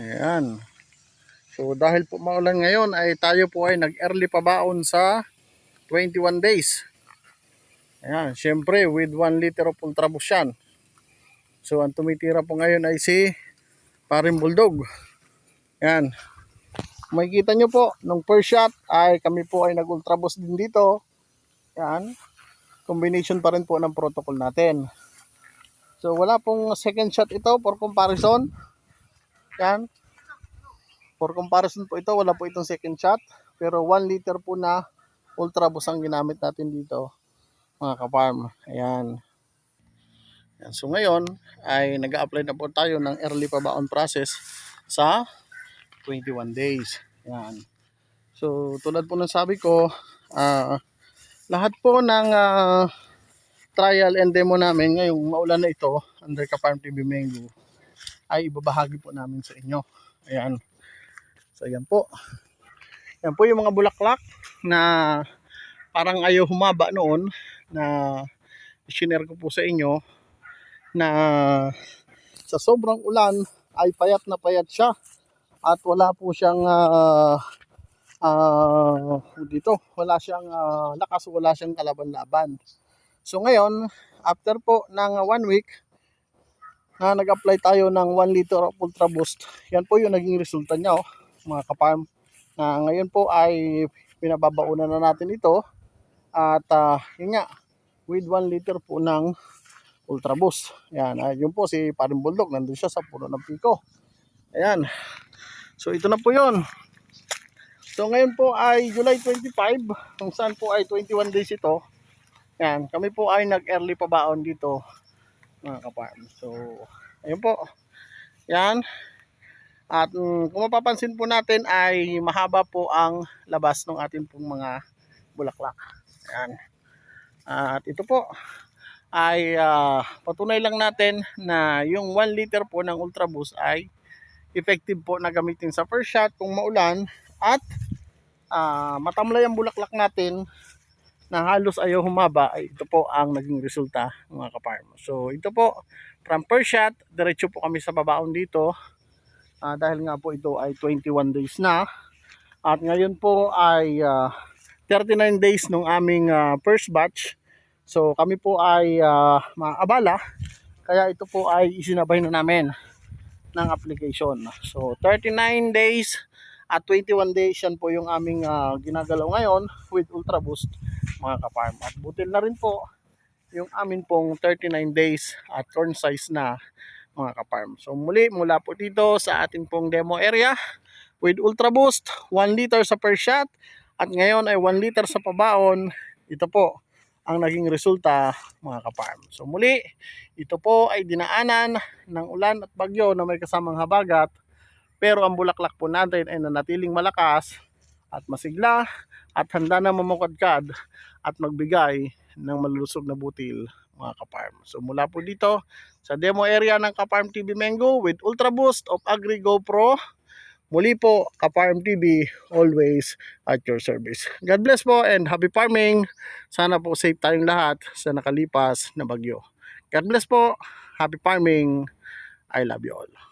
Ayan. So dahil po maulan ngayon ay tayo po ay nag-early pabaon sa 21 days. Ayan, syempre with 1 liter of Ultra Boost yan. So ang tumitira po ngayon ay si Paring Bulldog. Ayan. Makikita nyo po, nung first shot ay kami po ay nag-Ultra Boost din dito. Ayan. Combination pa rin po ng protocol natin. So wala pong second shot ito for comparison. Yan. For comparison po ito, wala po itong second shot. Pero 1 liter po na ultra boost ang ginamit natin dito. Mga kaparm. Ayan. Yan. So ngayon ay nag apply na po tayo ng early pabaon process sa 21 days. Yan. So tulad po ng sabi ko, ah lahat po ng ah, trial and demo namin ngayong maulan na ito under Kaparm TV Mango ay ibabahagi po namin sa inyo. Ayan. So ayan po. Yan po yung mga bulaklak na parang ayaw humaba noon na sinare ko po sa inyo na sa sobrang ulan ay payat na payat siya at wala po siyang ah, ah, dito wala siyang ah, lakas wala siyang kalaban-laban so ngayon after po ng one week na nag-apply tayo ng 1 liter of Ultra Boost. Yan po yung naging resulta niya, oh, mga kaparm. Na ngayon po ay pinababaunan na natin ito. At ah, yun nga, with 1 liter po ng Ultra Boost. Yan, ah, yun po si Paring Bulldog, nandun siya sa puno ng piko. Ayan. So ito na po yun. So ngayon po ay July 25, kung saan po ay 21 days ito. Yan, kami po ay nag-early pabaon dito mga kaparm. So, ayun po. Yan. At mm, kung mapapansin po natin ay mahaba po ang labas ng ating pong mga bulaklak. Yan. At ito po ay ah, patunay lang natin na yung 1 liter po ng Ultra Boost ay effective po na gamitin sa first shot kung maulan at ah, matamlay ang bulaklak natin na halos ayaw humaba ay ito po ang naging resulta mga kaparm. So ito po from first shot diretso po kami sa babaon dito Ah, dahil nga po ito ay 21 days na at ngayon po ay ah, 39 days nung aming ah, first batch. So kami po ay ah, maabala kaya ito po ay isinabay na namin ng application. So 39 days at 21 days yan po yung aming ah, ginagalaw ngayon with Ultra Boost mga kaparm. At butil na rin po yung amin pong 39 days at corn size na mga kaparm. So muli mula po dito sa ating pong demo area with Ultra Boost, 1 liter sa per shot at ngayon ay 1 liter sa pabaon. Ito po ang naging resulta mga kaparm. So muli, ito po ay dinaanan ng ulan at bagyo na may kasamang habagat pero ang bulaklak po natin ay nanatiling malakas at masigla at handa na mamukadkad at magbigay ng malulusog na butil mga kaparm. So mula po dito sa demo area ng Kaparm TV Mango with Ultra Boost of Agri GoPro. Muli po, Kaparm TV, always at your service. God bless po and happy farming. Sana po safe tayong lahat sa nakalipas na bagyo. God bless po, happy farming. I love you all.